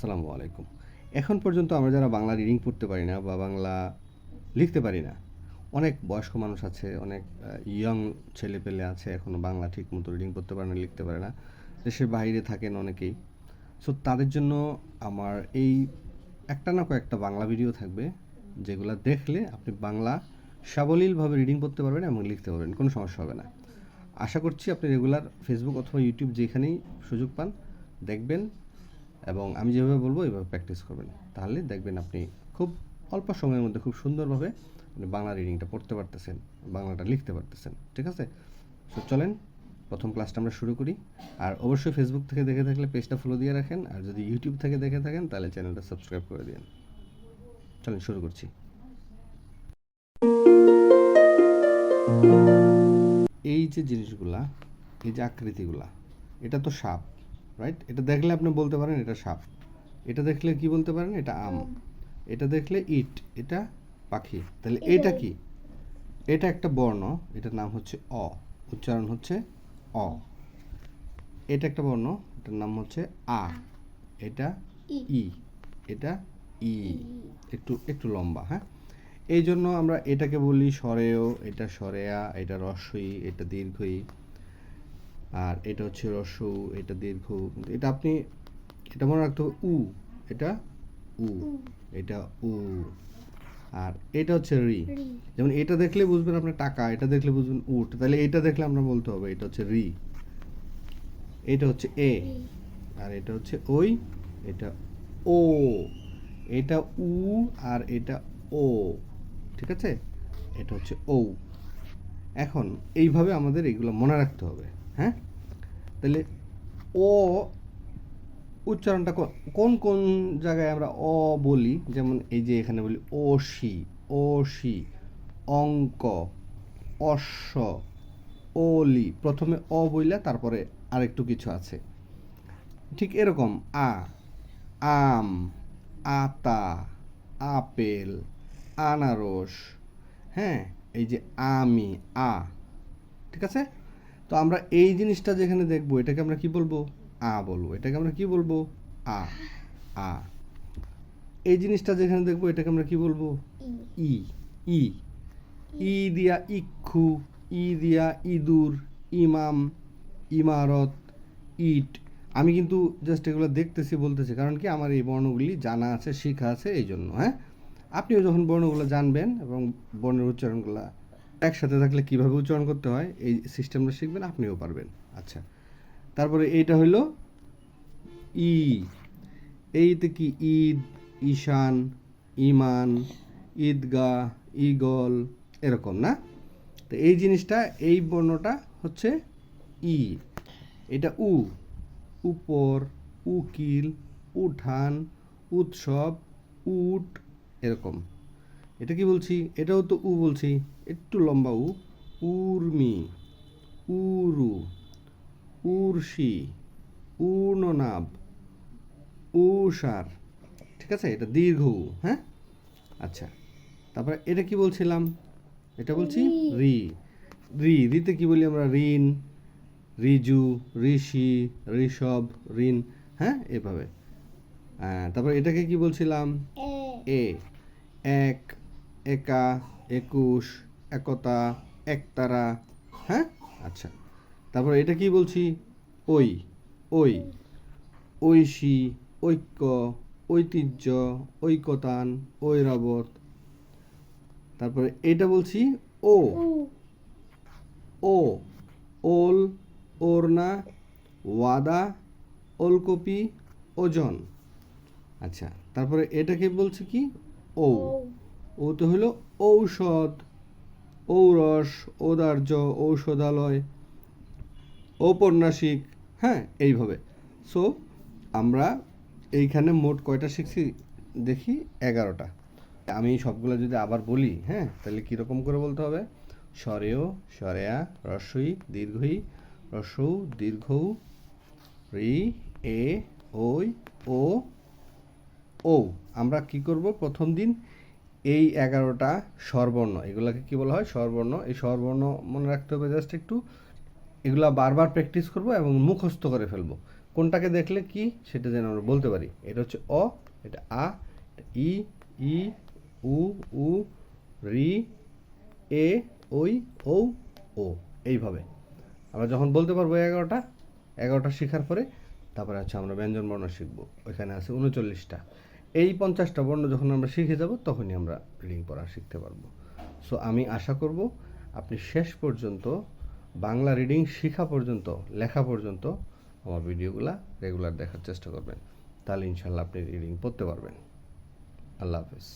আসসালামু আলাইকুম। এখন পর্যন্ত আমরা যারা বাংলা রিডিং পড়তে পারি না বা বাংলা লিখতে পারি না, অনেক বয়স্ক মানুষ আছে, অনেক ইয়ং ছেলে পেলে আছে এখনও বাংলা ঠিক মতো রিডিং করতে পারে না, লিখতে পারে না। দেশের বাইরে থাকেন অনেকেই। সো তাদের জন্য আমার এই একটা না কয়েকটা বাংলা ভিডিও থাকবে, যেগুলো দেখলে আপনি বাংলা সাবলীলভাবে রিডিং করতে পারবেন এবং লিখতে পারবেন, কোনো সমস্যা হবে না। আশা করছি আপনি রেগুলার ফেসবুক অথবা ইউটিউব যেখানেই সুযোগ পান, দেখবেন এবং আমি যেভাবে বলব, এইভাবে প্র্যাকটিস করবেন। তাহলে দেখবেন আপনি খুব অল্প সময়ের মধ্যে খুব সুন্দরভাবে আপনি বাংলা রিডিংটা পড়তে পারতেছেন, বাংলাটা লিখতে পারতেছেন, ঠিক আছে? তো চলেন, প্রথম ক্লাসটা আমরা শুরু করি। আর অবশ্যই ফেসবুক থেকে দেখে থাকলে পেজটা ফলো দিয়ে রাখেন। আর যদি ইউটিউব থেকে দেখে থাকেন, তাহলে চ্যানেলটা সাবস্ক্রাইব করে দিন চলেন, শুরু করছি। এই যে জিনিসগুলা, এই যে আকৃতিগুলা, এটা তো সাপ। রাইট এটা দেখলে আপনি বলতে পারেন এটা সাপ। এটা দেখলে কি বলতে পারেন? এটা আম। এটা দেখলে ইট। এটা পাখি। তাহলে এটা কি? এটা একটা বর্ণ। এটার নাম হচ্ছে অ। উচ্চারণ হচ্ছে অ। এটা একটা বর্ণ। এটার নাম হচ্ছে আ। এটা ই। এটা ই। একটু একটু লম্বা হ্যাঁ? এই জন্য আমরা এটাকে বলি সরেও এটা সরেয়া এটা রস্বই এটা দীর্ঘই। আর এটা হচ্ছে রস্যউ এটা দীর্ঘ এটা আপনি এটা মনে রাখতে হবে উ এটা উ এটা উ। আর এটা হচ্ছে রি। যেমন এটা দেখলে বুঝবেন আপনার টাকা এটা দেখলে বুঝবেন উট তাহলে এটা দেখলে আমরা বলতে হবে এটা হচ্ছে রি। এটা হচ্ছে এ। আর এটা হচ্ছে ওই এটা ও। এটা উ আর এটা ও ঠিক আছে? এটা হচ্ছে ও এখন এইভাবে আমাদের এগুলো মনে রাখতে হবে। হ্যাঁ? তাহলে ও উচ্চারণটা কোন কোন জায়গায় আমরা অ বলি? যেমন এই যে এখানে বলি ও সি ও সি অঙ্ক, অশ্ব ওলি প্রথমে অ বইলা তারপরে আরেকটু কিছু আছে। ঠিক এরকম, আ, আম, আতা, আপেল, আনারস হ্যাঁ? এই যে আমি, আ, ঠিক আছে? তো আমরা এই জিনিসটা যেখানে দেখব এটাকে আমরা কি বলব? আ বলব। এটাকে আমরা কি বলব? আ। আ। এই জিনিসটা যেখানে দেখব এটাকে আমরা কি বলব? ই। ই। ই। দিয়া ইক্ষু ই দিয়া ইঁদুর ইমাম ইমারত ইট। আমি কিন্তু জাস্ট এগুলো দেখতেছি বলতেছি। কারণ কি আমার এই বর্ণগুলি জানা আছে শেখা আছে এই জন্য হ্যাঁ? আপনিও যখন বর্ণগুলো জানবেন এবং বর্ণের উচ্চারণগুলো একসাথে থাকলে কীভাবে উচ্চারণ করতে হয়, এই সিস্টেমটা শিখবেন, আপনিও পারবেন। আচ্ছা তারপরে এইটা হইল ই। এইতে কি ঈদ, ঈশান ইমান ঈদগাহ, ঈগল, এরকম, না? তো এই জিনিসটা, এই বর্ণটা হচ্ছে ই। এটা উ। উপর, উকিল, উঠান, উৎসব, উট, এরকম। এটা কি বলছি? এটাও তো উ বলছি। একটু লম্বা উ। উর্মি। উরু। উর্ষি উর্ণনাভ। উষার। ঠিক আছে? এটা দীর্ঘ উ হ্যাঁ? আচ্ছা। তারপরে এটা কি বলছিলাম? এটা বলছি? রি। রি। রিতে কি বলি আমরা? ঋণ। রিজু। ঋষি। ঋষভ। ঋণ। হ্যাঁ? এভাবে। তারপরে এটাকে কি বলছিলাম? এ। এক। একা, একুশ, একতা, একতারা হ্যাঁ? আচ্ছা। তারপর এটা কি বলছি? ওই ওই। ঐশী, ঐক্য, ঐতিহ্য, ঐকতান, ঐরাবত। তারপরে এটা বলছি ও। ও। ওল, ওড়না, ওয়াদা, ওলকপি, ওজন। আচ্ছা তারপরে এটাকে বলছে কি? ও। ও তো হলো ঔষধ, ঔরস, ঔদার্য, ঔষধালয়, ঔপন্যাসিক হ্যাঁ এইভাবে। সো আমরা এইখানে মোট কয়টা শিখছি? দেখি, এগারোটা। আমি সবগুলো যদি আবার বলি হ্যাঁ তাহলে কীরকম করে বলতে হবে? স্বরেয়, স্বরেয়া রস্বই দীর্ঘই রস্যৌ দীর্ঘৌ, রি, এ ওই ও ও আমরা কি করব? প্রথম দিন এই এগারোটা স্বরবর্ণ, এগুলাকে কি বলা হয়? স্বরবর্ণ। এই স্বরবর্ণ মনে রাখতে হবে জাস্ট একটু, এগুলা বারবার প্র্যাকটিস করব এবং মুখস্থ করে ফেলব। কোনটাকে দেখলে কি? সেটা যেন আমরা বলতে পারি। এটা হচ্ছে অ, এটা আ, এটা ই ই, উ উ, রি, এ ওই ও ও, এইভাবে। আমরা যখন বলতে পারব এগারোটা এগারোটা শেখার পরে তারপরে হচ্ছে আমরা ব্যঞ্জনবর্ণ শিখব। ওইখানে আছে উনচল্লিশটা। এই পঞ্চাশটা বর্ণ যখন আমরা শিখে যাব, তখনই আমরা রিডিং পড়া শিখতে পারব। সো আমি আশা করব আপনি শেষ পর্যন্ত, বাংলা রিডিং শেখা পর্যন্ত, লেখা পর্যন্ত আমার ভিডিওগুলা রেগুলার দেখার চেষ্টা করবেন। তাহলে ইনশাল্লাহ আপনি রিডিং পড়তে পারবেন। আল্লাহ হাফেজ.